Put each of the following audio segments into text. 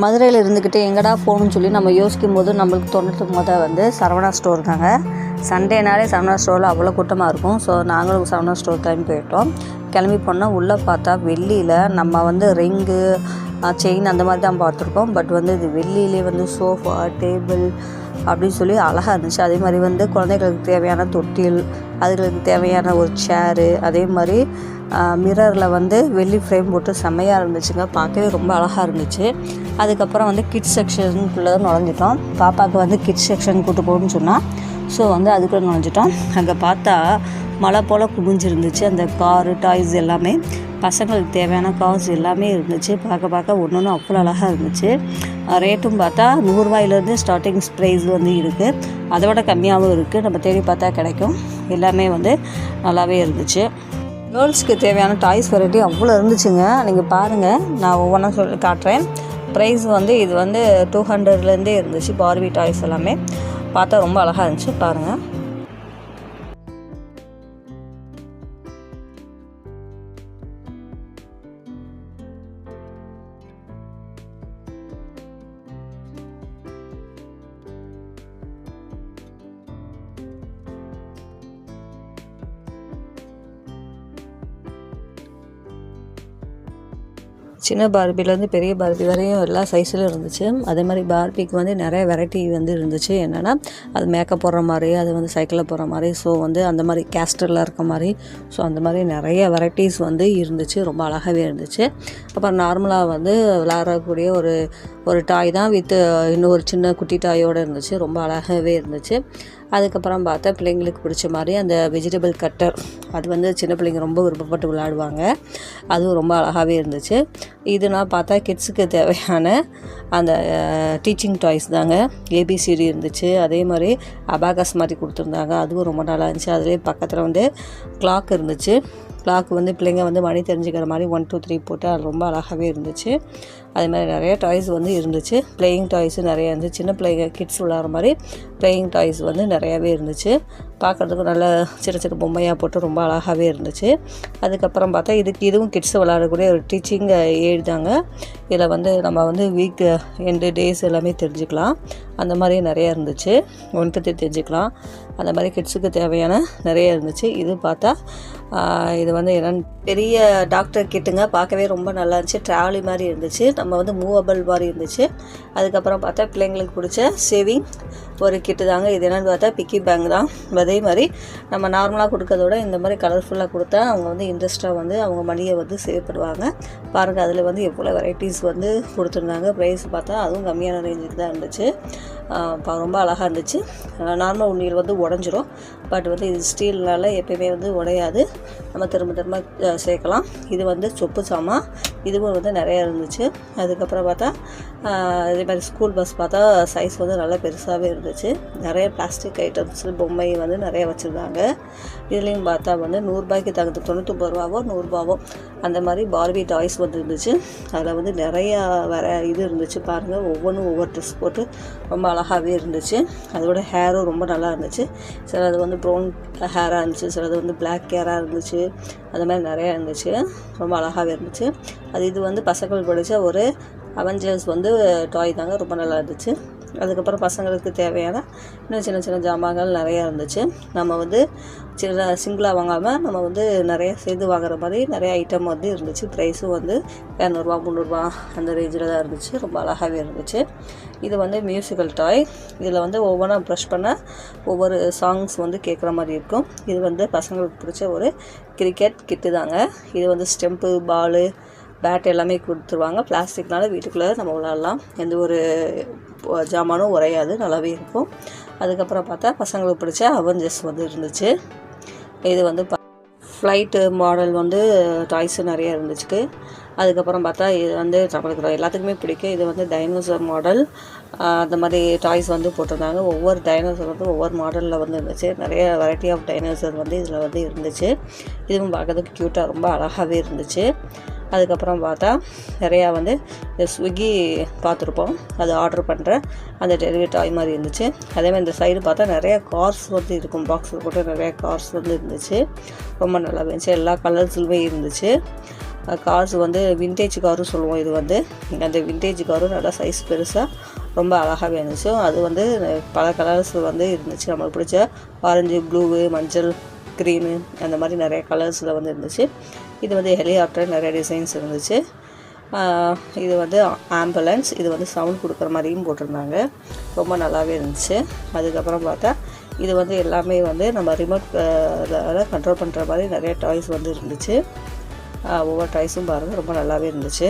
மதுரையில் இருந்துக்கிட்டு எங்கடா போகணும்னு சொல்லி நம்ம யோசிக்கும் போது நம்மளுக்கு தோணுறது முத வந்து சரவணா ஸ்டோர் தாங்க. சண்டேனாலே சரவணா ஸ்டோரில் அவ்வளோ கூட்டமாக இருக்கும். ஸோ நாங்களும் சரவணா ஸ்டோர் கிளம்பி போயிட்டோம். கிளம்பி போனால் உள்ளே பார்த்தா வெள்ளியில் நம்ம வந்து ரிங்கு செயின் அந்த மாதிரி தான் பார்த்துருக்கோம். பட் வந்து இது வெள்ளியிலே வந்து சோஃபா டேபிள் அப்படின்னு சொல்லி அழகாக இருந்துச்சு. அதே மாதிரி வந்து குழந்தைகளுக்கு தேவையான தொட்டில் அதுகளுக்கு தேவையான ஒரு சேரு அதே மாதிரி மிரரில் வந்து வெள்ளி ஃப்ரேம் போட்டு செம்மையாக இருந்துச்சுங்க. பார்க்கவே ரொம்ப அழகாக இருந்துச்சு. அதுக்கப்புறம் வந்து கிட்ஸ் செக்ஷனுக்குள்ளே நுழைஞ்சிட்டோம். பாப்பாவுக்கு வந்து கிட்ஸ் செக்ஷன் கூட்டு போகணும்னு சொன்னால் ஸோ வந்து அதுக்குள்ளே நுழைஞ்சிட்டோம். அங்கே பார்த்தா மழை போல் குமிஞ்சிருந்துச்சு அந்த காரு டாய்ஸ் எல்லாமே. பசங்களுக்கு தேவையான காசு எல்லாமே இருந்துச்சு. பார்க்க பார்க்க ஒன்று ஒன்று அவ்வளோ அழகாக இருந்துச்சு ரேட்டும் பார்த்தா நூறுரூவாயிலேருந்து ஸ்டார்டிங் ப்ரைஸ் வந்து இருக்குது அதை விட கம்மியாகவும் இருக்குது நம்ம தேடி பார்த்தா கிடைக்கும். எல்லாமே வந்து நல்லாவே இருந்துச்சு. கேர்ள்ஸ்க்கு தேவையான டாய்ஸ் வெரைட்டி அவ்வளோ இருந்துச்சுங்க. நீங்கள் பாருங்கள் நான் ஒவ்வொன்றா சொல்லி காட்டுறேன். ப்ரைஸ் வந்து இது வந்து டூ ஹண்ட்ரட்லேருந்தே இருந்துச்சு. பார்வி டாய்ஸ் எல்லாமே. பார்த்தா ரொம்ப அழகாக இருந்துச்சு. பாருங்கள் சின்ன பார்பிலேருந்து பெரிய பார்பி வரையும் எல்லா சைஸ்லையும் இருந்துச்சு. அதே மாதிரி பார்பிக்கு வந்து நிறைய வெரைட்டி வந்து இருந்துச்சு. என்னென்னா அது மேக்கப் போடுற மாதிரி அது வந்து சைக்கிளில் போகிற மாதிரி ஸோ வந்து அந்த மாதிரி கேஸ்டரில் இருக்க மாதிரி ஸோ அந்த மாதிரி நிறைய வெரைட்டிஸ் வந்து இருந்துச்சு. ரொம்ப அழகாகவே இருந்துச்சு. அப்புறம் நார்மலாக வந்து விளாடக்கூடிய ஒரு ஒரு டாய் தான் வித் இன்னொரு சின்ன குட்டி டாயோடு இருந்துச்சு ரொம்ப அழகாகவே இருந்துச்சு. அதுக்கப்புறம் பார்த்தா பிள்ளைங்களுக்கு பிடிச்ச மாதிரி அந்த வெஜிடபிள் கட்டர் அது வந்து சின்ன பிள்ளைங்க ரொம்ப விருப்பப்பட்டு விளையாடுவாங்க. அதுவும் ரொம்ப அழகாகவே இருந்துச்சு. இதுனா பார்த்தா கிட்ஸுக்கு தேவையான அந்த டீச்சிங் டாய்ஸ் தாங்க. ஏபிசிடி இருந்துச்சு அதே மாதிரி அபாகஸ் மாதிரி கொடுத்துருந்தாங்க. அதுவும் ரொம்ப நல்லா இருந்துச்சு. அதுலேயே பக்கத்தில் வந்து கிளாக் இருந்துச்சு. கிளாக் வந்து பிள்ளைங்க வந்து மணி தெரிஞ்சுக்கிற மாதிரி ஒன் டூ த்ரீ போட்டு அது ரொம்ப அழகாகவே இருந்துச்சு. அது மாதிரி நிறைய டாய்ஸ் வந்து இருந்துச்சு. பிளேயிங் டாய்ஸும் நிறைய இருந்துச்சு. சின்ன பிள்ளைங்க கிட்ஸ் விளாட்ற மாதிரி பிளேயிங் டாய்ஸ் வந்து நிறையாவே இருந்துச்சு. பார்க்குறதுக்கு நல்ல சின்ன சின்ன பொம்மையாக போட்டு ரொம்ப அழகாகவே இருந்துச்சு. அதுக்கப்புறம் பார்த்தா இதுக்கு இதுவும் கிட்ஸ் விளாடக்கூடிய ஒரு டீச்சிங் எழுதாங்க இதில் வந்து நம்ம வந்து வீக் எண்டு டேஸ் எல்லாமே தெரிஞ்சுக்கலாம். அந்த மாதிரி நிறையா இருந்துச்சு. ஒன் பற்றி தெரிஞ்சுக்கலாம். அந்த மாதிரி கிட்ஸுக்கு தேவையான நிறைய இருந்துச்சு. இது பார்த்தா இது வந்து என்னென்னு பெரிய டாக்டர் கிட்டுங்க. பார்க்கவே ரொம்ப நல்லா இருந்துச்சு. ட்ராவலி மாதிரி இருந்துச்சு. நம்ம வந்து மூவபிள் மாதிரி இருந்துச்சு. அதுக்கப்புறம் பார்த்தா பிள்ளைங்களுக்கு பிடிச்ச சேவிங் ஒரு கிட்டு தாங்க இது என்னென்னு பார்த்தா பிக்கி பேங்க் தான். அதே மாதிரி நம்ம நார்மலாக கொடுக்கறத விட இந்த மாதிரி கலர்ஃபுல்லாக கொடுத்தா அவங்க வந்து இன்ட்ரெஸ்ட்டாக வந்து அவங்க மணியை வந்து சேவ் பண்ணுவாங்க. பாருங்கள் அதில் வந்து எவ்வளோ வெரைட்டிஸ் வந்து கொடுத்துருந்தாங்க. ப்ரைஸ் பார்த்தா அதுவும் கம்மியான ரேஞ்சுக்கு தான் இருந்துச்சு. ரொம்ப அழகாக இருந்துச்சு. நார்மல் உண்ணியில் வந்து உடஞ்சிரும். பட் வந்து இது ஸ்டீல்னால எப்பயுமே வந்து உடையாது. நம்ம திரும்ப திரும்ப சேர்க்கலாம். இது வந்து சொப்பு சாமான் இதுவும் வந்து நிறையா இருந்துச்சு. அதுக்கப்புறம் பார்த்தா இதே மாதிரி ஸ்கூல் பஸ் பார்த்தா சைஸ் வந்து நல்லா பெருசாகவே இருந்துச்சு. நிறைய பிளாஸ்டிக் ஐட்டம்ஸ் பொம்மை வந்து நிறைய வச்சுருந்தாங்க. இதுலேயும் பார்த்தா வந்து நூறுரூபாய்க்கு தகுந்த தொண்ணூற்றொம்பது ரூபாவோ நூறுரூபாவோ அந்த மாதிரி பார்பி டாய்ஸ் வந்து இருந்துச்சு அதில் வந்து நிறையா வர இது இருந்துச்சு பாருங்கள் ஒவ்வொன்றும் ஒவ்வொரு ட்ரெஸ் போட்டு ரொம்ப அழகாகவே இருந்துச்சு. அதோட ஹேரும் ரொம்ப நல்லா இருந்துச்சு. சிலது வந்து ப்ரௌன் ஹேராக இருந்துச்சு. சிலது வந்து பிளாக் ஹேராக இருந்துச்சு. அது மாதிரி நிறையா இருந்துச்சு. ரொம்ப அழகாகவே இருந்துச்சு. அது இது வந்து பசங்களுக்கு படித்த ஒரு அவெஞ்சர்ஸ் வந்து டாய் தாங்க. ரொம்ப நல்லா இருந்துச்சு. அதுக்கப்புறம் பசங்களுக்கு தேவையான இன்னும் சின்ன சின்ன ஜாமான்கள் நிறையா இருந்துச்சு. நம்ம வந்து சின்ன சிங்கிளாக வாங்காமல் நம்ம வந்து நிறைய சேர்ந்து வாங்குற மாதிரி நிறைய ஐட்டம் வந்து இருந்துச்சு. ப்ரைஸும் வந்து இரநூறுவா முந்நூறுரூவா அந்த ரேஞ்சில் தான் இருந்துச்சு. ரொம்ப அழகாகவே இருந்துச்சு. இது வந்து மியூசிக்கல் டாய் இதில் வந்து ஒவ்வொன்றா ப்ரஷ் பண்ண ஒவ்வொரு சாங்ஸ் வந்து கேட்குற மாதிரி இருக்கும். இது வந்து பசங்களுக்கு பிடிச்ச ஒரு கிரிக்கெட் கிட்டு தாங்க. இது வந்து ஸ்டெம்ப்பு பாலு பேட் எல்லாமே கொடுத்துருவாங்க. பிளாஸ்டிக்னால வீட்டுக்குள்ளே நம்ம விளாட்லாம் எந்த ஒரு ஜாமானும் உரையாது நல்லாவே இருக்கும். அதுக்கப்புறம் பார்த்தா பசங்களுக்கு பிடிச்ச அவெஞ்சர்ஸ் வந்து இருந்துச்சு. இது வந்து ஃப்ளைட்டு மாடல் வந்து டாய்ஸு நிறைய இருந்துச்சு அதுக்கப்புறம் பார்த்தா இது வந்து நம்மளுக்கு எல்லாத்துக்குமே பிடிக்கும். இது வந்து டைனோசர் மாடல் அந்த மாதிரி டாய்ஸ் வந்து போட்டிருந்தாங்க. ஒவ்வொரு டைனோசர் வந்து ஒவ்வொரு மாடலில் வந்து இருந்துச்சு. நிறைய வெரைட்டி ஆஃப் டைனோசர் வந்து இதில் வந்து இருந்துச்சு. இதுவும் பார்க்கறதுக்கு க்யூட்டாக ரொம்ப அழகாகவே இருந்துச்சு. அதுக்கப்புறம் பார்த்தா நிறையா வந்து ஸ்விக்கி பார்த்துருப்போம். அது ஆர்டர் பண்ணுற அந்த டெலிவரி டாய் மாதிரி இருந்துச்சு. அதேமாதிரி இந்த சைடு பார்த்தா நிறையா கார்ஸ் வந்து இருக்கும். பாக்ஸில் போட்டு நிறையா கார்ஸ் வந்து இருந்துச்சு. ரொம்ப நல்லா இருந்துச்சு. எல்லா கலர்ஸ்லுமே இருந்துச்சு. கார்ஸ் வந்து விண்டேஜ் காரும் சொல்லுவோம். இது வந்து அந்த விண்டேஜ் காரும் நல்லா சைஸ் பெருசாக ரொம்ப அழகாகவே இருந்துச்சு. அது வந்து பல கலர்ஸ் வந்து இருந்துச்சு. நம்மளுக்கு பிடிச்ச ஆரஞ்சு ப்ளூவு மஞ்சள் க்ரீனு அந்த மாதிரி நிறைய கலர்ஸில் வந்து இருந்துச்சு. இது வந்து ஹெலிகாப்டர் நிறைய டிசைன்ஸ் இருந்துச்சு. இது வந்து ஆம்புலன்ஸ் இது வந்து சவுண்ட் கொடுக்குற மாதிரியும் போட்டிருந்தாங்க. ரொம்ப நல்லாவே இருந்துச்சு. அதுக்கப்புறம் பார்த்தா இது வந்து எல்லாமே வந்து நம்ம ரிமோட் கண்ட்ரோல் பண்ணுற மாதிரி நிறைய டாய்ஸ் வந்து இருந்துச்சு. ஒவ்வொரு டாய்ஸும் பாருங்கள் ரொம்ப நல்லாவே இருந்துச்சு.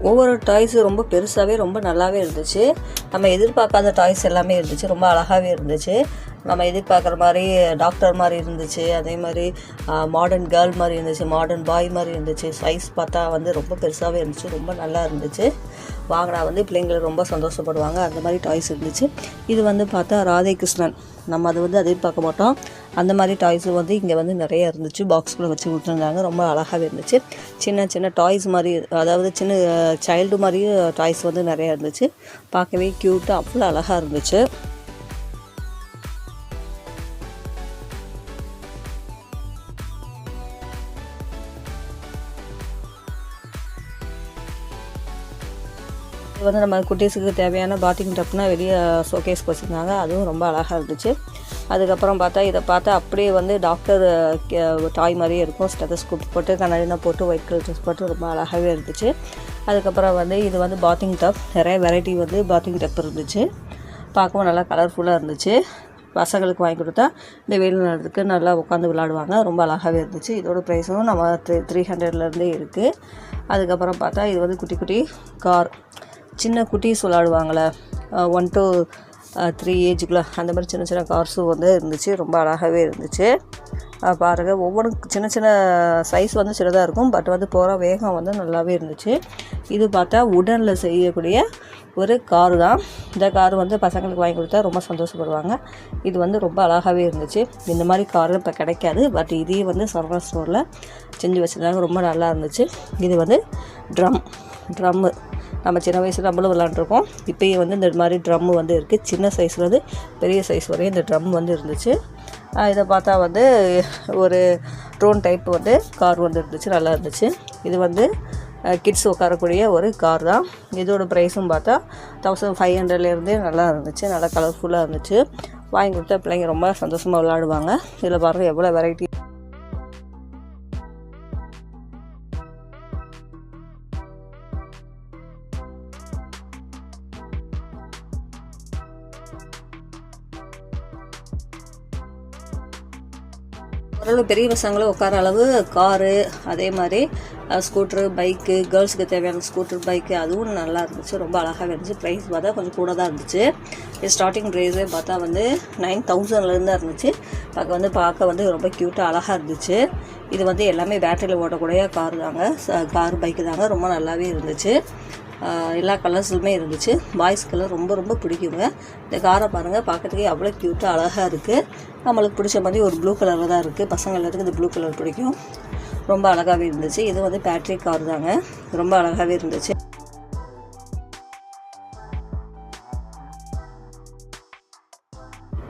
ஒவ்வொரு டாய்ஸும் ரொம்ப பெருசாகவே ரொம்ப நல்லாவே இருந்துச்சு. நம்ம எதிர்பார்க்காத டாய்ஸ் எல்லாமே இருந்துச்சு. ரொம்ப அழகாகவே இருந்துச்சு. நம்ம எதிர்பார்க்குற மாதிரி டாக்டர் மாதிரி இருந்துச்சு. அதே மாதிரி மாடர்ன் கேர்ள் மாதிரி இருந்துச்சு மாடர்ன் பாய் மாதிரி இருந்துச்சு. சைஸ் பார்த்தா வந்து ரொம்ப பெருசாகவே இருந்துச்சு. ரொம்ப நல்லா இருந்துச்சு. வாங்கினா வந்து பிள்ளைங்களை ரொம்ப சந்தோஷப்படுவாங்க. அந்த மாதிரி டாய்ஸ் இருந்துச்சு. இது வந்து பார்த்தா ராதே கிருஷ்ணன். நம்ம அதை வந்து எதிர்பார்க்க மாட்டோம். அந்த மாதிரி டாய்ஸும் வந்து இங்கே வந்து நிறைய இருந்துச்சு. பாக்ஸ்குள்ளே வச்சு விட்டுருந்தாங்க ரொம்ப அழகாகவே இருந்துச்சு. சின்ன சின்ன டாய்ஸ் மாதிரி அதாவது சின்ன சைல்டு மாதிரியும் டாய்ஸ் வந்து நிறையா இருந்துச்சு. பார்க்கவே க்யூட்டாக அவ்வளோ அழகாக இருந்துச்சு. இது வந்து நம்ம குட்டீஸுக்கு தேவையான பாட்டிங் டப்னா வெளியே ஷோகேஸ்க்கு வச்சுருந்தாங்க அதுவும் ரொம்ப அழகாக இருந்துச்சு. அதுக்கப்புறம் பார்த்தா இதை பார்த்தா அப்படியே வந்து டாக்டர் டாய் மாதிரியே இருக்கும். ஸ்டெதஸ்கோப் போட்டு கண்ணாடினா போட்டு ஒயிட் கலர் ட்ரெஸ் போட்டு ரொம்ப அழகாகவே இருந்துச்சு. அதுக்கப்புறம் வந்து இது வந்து பாத்திங் டப் நிறைய வெரைட்டி வந்து பாத்திங் டப் இருந்துச்சு. பார்க்கவும் நல்லா கலர்ஃபுல்லாக இருந்துச்சு. பசங்களுக்கு வாங்கி கொடுத்தா இந்த வெயில் நேரத்துக்கு நல்லா உட்காந்து விளாடுவாங்க ரொம்ப அழகாகவே இருந்துச்சு. இதோட ப்ரைஸும் நம்ம த்ரீ த்ரீ ஹண்ட்ரட்லேருந்தே இருக்குது அதுக்கப்புறம் பார்த்தா இது வந்து குட்டி குட்டி கார் சின்ன குட்டீஸ் விளாடுவாங்களே ஒன் டூ த்ரீ ஏஜுக்குள்ளே அந்த மாதிரி சின்ன சின்ன கார்ஸும் வந்து இருந்துச்சு. ரொம்ப அழகாகவே இருந்துச்சு. பாருங்கள் ஒவ்வொன்றும் சின்ன சின்ன சைஸ் வந்து சின்னதாக இருக்கும். பட் வந்து போகிற வேகம் வந்து நல்லாவே இருந்துச்சு. இது பார்த்தா உடனில் செய்யக்கூடிய ஒரு கார் தான். இந்த கார் வந்து பசங்களுக்கு வாங்கி கொடுத்தா ரொம்ப சந்தோஷப்படுவாங்க. இது வந்து ரொம்ப அழகாகவே இருந்துச்சு. இந்த மாதிரி கார் இப்போ கிடைக்காது. பட் இதையும் வந்து சரவணா ஸ்டோரில் செஞ்சு வச்சுருந்தாங்க. ரொம்ப நல்லா இருந்துச்சு. இது வந்து ட்ரம் ட்ரம்மு நம்ம சின்ன வயசில் நம்மளும் விளாண்டுருக்கோம் இப்போயும் வந்து இந்த மாதிரி ட்ரம்மு வந்து இருக்குது சின்ன சைஸ்லேருந்து பெரிய சைஸ் வரையும் இந்த ட்ரம் வந்து இருந்துச்சு. இதை பார்த்தா வந்து ஒரு ட்ரோன் டைப் வந்து கார் வந்து இருந்துச்சு. நல்லா இருந்துச்சு. இது வந்து கிட்ஸ் உட்காரக்கூடிய ஒரு கார் தான். இதோட ப்ரைஸும் பார்த்தா தௌசண்ட் ஃபைவ் ஹண்ட்ரட்லேருந்தே நல்லா இருந்துச்சு. நல்லா கலர்ஃபுல்லாக இருந்துச்சு. வாங்கி கொடுத்தா பிள்ளைங்க ரொம்ப சந்தோஷமாக விளாடுவாங்க இதில் பாருங்கள் எவ்வளோ வெரைட்டி ஓரளவு பெரிய பசங்களும் உட்கார அளவு காரு அதே மாதிரி ஸ்கூட்ரு பைக்கு கேர்ள்ஸுக்கு தேவையான ஸ்கூட்டர் பைக்கு அதுவும் நல்லா இருந்துச்சு. ரொம்ப அழகாக இருந்துச்சு. ப்ரைஸ் பார்த்தா கொஞ்சம் கூட தான் இருந்துச்சு. ஸ்டார்டிங் ப்ரைஸே பார்த்தா வந்து நைன் தௌசண்ட்லேருந்து தான் இருந்துச்சு. பார்க்க வந்து பார்க்க வந்து ரொம்ப க்யூட்டாக அழகாக இருந்துச்சு. இது வந்து எல்லாமே பேட்டரியில் ஓட்டக்கூடிய கார் தாங்க. கார் பைக்கு தாங்க. ரொம்ப நல்லாவே இருந்துச்சு. எல்லா கலர்ஸுமே இருந்துச்சு. பாய்ஸ் கலர் ரொம்ப ரொம்ப பிடிக்குங்க. இந்த காரை பாருங்கள் பார்க்கறதுக்கே அவ்வளோ க்யூட்டாக அழகாக இருக்குது நம்மளுக்கு பிடிச்ச மாதிரி ஒரு ப்ளூ கலரில் தான் இருக்குது பசங்க எல்லாத்துக்கும் இந்த ப்ளூ கலர் பிடிக்கும். ரொம்ப அழகாகவே இருந்துச்சு. இது வந்து பேட்ரி கார் தாங்க. ரொம்ப அழகாகவே இருந்துச்சு.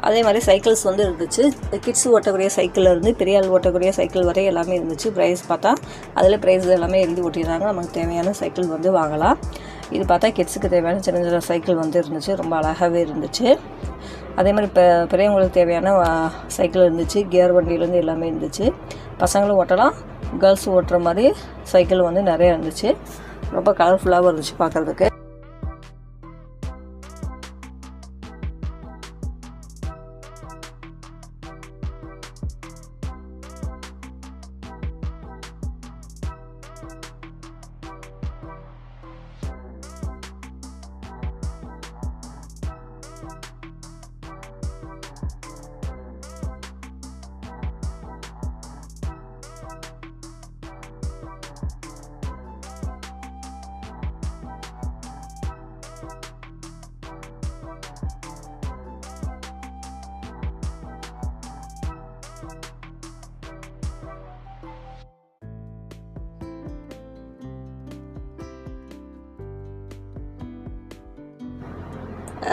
அதே மாதிரி சைக்கிள்ஸ் வந்து இருந்துச்சு. கிட்ஸ் ஓட்டக்கூடிய சைக்கிளில் இருந்து பெரிய ஆள் ஓட்டக்கூடிய சைக்கிள் வரை எல்லாமே இருந்துச்சு. ப்ரைஸ் பார்த்தா அதில் ப்ரைஸ் எல்லாமே எழுதி ஒட்டிடுறாங்க. நமக்கு தேவையான சைக்கிள் வந்து வாங்கலாம். இது பார்த்தா கிட்ஸுக்கு தேவையான சின்ன சின்ன சைக்கிள் வந்து இருந்துச்சு. ரொம்ப அழகாகவே இருந்துச்சு. அதே மாதிரி இப்போ பெரியவங்களுக்கு தேவையான சைக்கிள் இருந்துச்சு. கியர் வண்டியிலேருந்து எல்லாமே இருந்துச்சு. பசங்களும் ஓட்டலாம். கேர்ள்ஸ் ஓட்டுற மாதிரி சைக்கிள் வந்து நிறைய இருந்துச்சு. ரொம்ப கலர்ஃபுல்லாகவும் இருந்துச்சு பார்க்குறதுக்கு.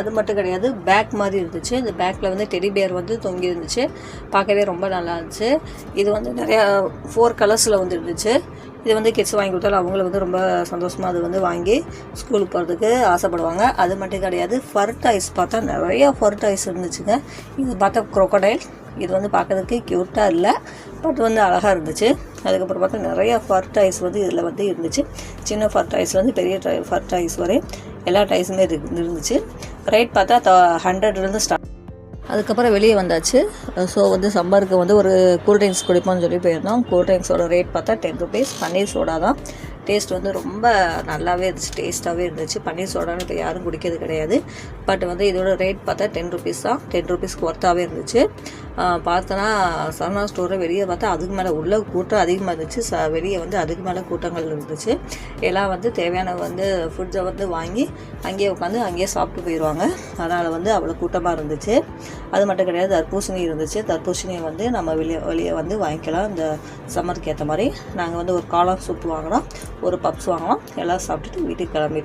அது மட்டும் கிடையாது பேக் மாதிரி இருந்துச்சு. இந்த பேக்கில் வந்து டெடி பேர் வந்து தொங்கி இருந்துச்சு. பார்க்கவே ரொம்ப நல்லா இருந்துச்சு. இது வந்து நிறையா ஃபோர் கலர்ஸில் வந்து இருந்துச்சு. இது வந்து கிட்ஸ் வாங்கி கொடுத்தாலும் அவங்கள வந்து ரொம்ப சந்தோஷமாக அது வந்து வாங்கி ஸ்கூலுக்கு போகிறதுக்கு ஆசைப்படுவாங்க. அது மட்டும் கிடையாது ஃபர் டாய்ஸ் பார்த்தா நிறையா ஃபர் டாய்ஸ் இருந்துச்சுங்க. இது பார்த்தா க்ரொக்கடைல் இது வந்து பார்க்கறதுக்கு க்யூட்டாக இல்லை பட் வந்து அழகாக இருந்துச்சு. அதுக்கப்புறம் பார்த்தா நிறையா ஃபர் டாய்ஸ் வந்து இதில் வந்து இருந்துச்சு. சின்ன ஃபர் டாய்ஸ்லேருந்து பெரிய ஃபர்ட் ஃபர் டாய்ஸ் வரை. எல்லா டைஸுமே இரு இருந்துச்சு. ரேட் பார்த்தா ஹண்ட்ரட்லேருந்து ஸ்டார்ட் அதுக்கப்புறம் வெளியே வந்தாச்சு. ஸோ வந்து சம்மருக்கு வந்து ஒரு கூல்ட்ரிங்க்ஸ் குடிப்போம்னு சொல்லி போயிருந்தோம். கூல்ட்ரிங்க்ஸோட ரேட் பார்த்தா டென் ருபீஸ் பன்னீர் சோடா தான். டேஸ்ட் வந்து ரொம்ப நல்லாவே இருந்துச்சு. டேஸ்ட்டாகவே இருந்துச்சு. பன்னீர் சோடான்னு இப்போ யாரும் குடிக்கிறது கிடையாது. பட் வந்து இதோட ரேட் பார்த்தா டென் ருபீஸ் தான். டென் ருபீஸ்க்கு ஒர்த்தாகவே இருந்துச்சு. பார்த்தோன்னா சரணா ஸ்டோரை வெளியே பார்த்தா அதுக்கு மேலே உள்ள கூட்டம் அதிகமாக இருந்துச்சு. ச வெளியே வந்து அதுக்கு மேலே கூட்டங்கள் இருந்துச்சு. எல்லாம் வந்து தேவையான வந்து ஃபுட்ஸை வந்து வாங்கி அங்கேயே உட்காந்து அங்கேயே சாப்பிட்டு போயிடுவாங்க அதனால் வந்து அவ்வளோ கூட்டமாக இருந்துச்சு. அது மட்டும் கிடையாது தர்பூசணி இருந்துச்சு. தர்பூசணியை வந்து நம்ம வெளியே வெளியே வந்து வாங்கிக்கலாம். இந்த சம்மருக்கு ஏற்ற மாதிரி. நாங்கள் வந்து ஒரு காளான் சூப் வாங்கினோம் ஒரு பப்ஸ் வாங்கினோம். எல்லாம் சாப்பிட்டுட்டு வீட்டுக்கு கிளம்பிட்டோம்.